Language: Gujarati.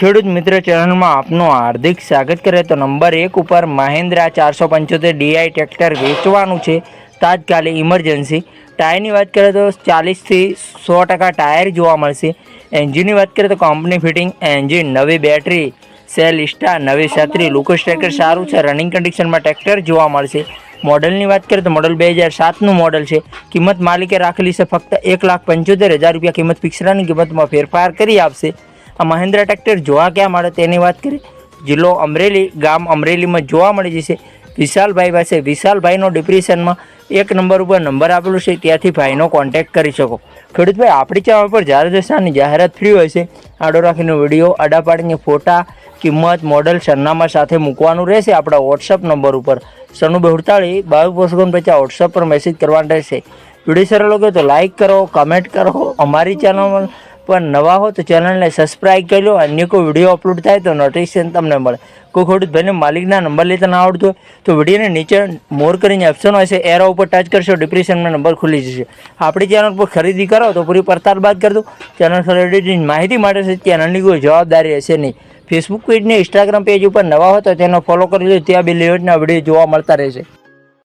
ખેડૂત મિત્ર ચેનલમાં આપનું હાર્દિક સ્વાગત કરે તો નંબર એક ઉપર મહેન્દ્રા ચારસો પંચોતેર ડીઆઈ ટ્રેક્ટર વેચવાનું છે, તાત્કાલિક ઇમરજન્સી ટાયરની વાત કરીએ તો ચાલીસથી સો ટકા ટાયર જોવા મળશે. એન્જિનની વાત કરીએ તો કંપની ફિટિંગ એન્જિન નવી બેટરી સેલ ઇસ્ટા નવી છત્રી લુકસ ટ્રેક્ટર સારું છે રનિંગ કન્ડિશનમાં ટ્રેક્ટર જોવા મળશે. મોડલની વાત કરીએ તો મોડલ બે હજાર સાતનું મોડલ છે. કિંમત માલિકે રાખેલી છે ફક્ત એક લાખ પંચોતેર હજાર રૂપિયા. કિંમત પિક્સરાની કિંમતમાં ફેરફાર કરી આપશે. આ મહેન્દ્રા ટ્રેક્ટર જોવા ક્યાં મળે તેની વાત કરીએ. જિલ્લો અમરેલી, ગામ અમરેલીમાં જોવા મળી જશે. વિશાલભાઈ પાસે વિશાલભાઈનો ડિપ્રેશનમાં એક નંબર ઉપર નંબર આપેલો છે, ત્યાંથી ભાઈનો કોન્ટેક્ટ કરી શકો. ખેડૂતભાઈ, આપણી ચેનલ પર જ્યારે દશાની જાહેરાત ફ્રી હોય છે, આડો રાખીને વીડિયો, આડા પાડીને ફોટા, કિંમત મોડલ સરનામા સાથે મૂકવાનું રહેશે આપણા વોટ્સઅપ નંબર ઉપર. સનુ બેહુડતાળી બાવીસ પોસ્ટ પચાસ વોટ્સઅપ પર મેસેજ કરવાનો રહેશે. વીડિયો સરળ લાગે તો લાઇક કરો કમેન્ટ કરો. અમારી ચેનલ પર નવા હો તો ચેનલને સબસ્ક્રાઈબ કરી લો અન્ય કોઈ વીડિયો અપલોડ થાય તો નોટિફિકેશન તમને મળે. કોઈ ખેડૂત ભાઈને માલિકના નંબર લેતા ના આવડતું હોય તો વિડીયોને નીચે મોર કરીને ઓપ્શન હોય છે એરો ઉપર ટચ કરશો ડિપ્રેશનનો નંબર ખુલી જશે. આપણી ચેનલ પર ખરીદી કરો તો પૂરી પડતાલ બાદ કરી દો ચેનલ ખરીદીની માહિતી માટે છે ચેનલની કોઈ જવાબદારી હશે નહીં. ફેસબુક પેજ ને ઇન્સ્ટાગ્રામ પેજ ઉપર નવા હોય તો તેનો ફોલો કરી લો ત્યાં બે લેવટના વીડિયો જોવા મળતા રહેશે.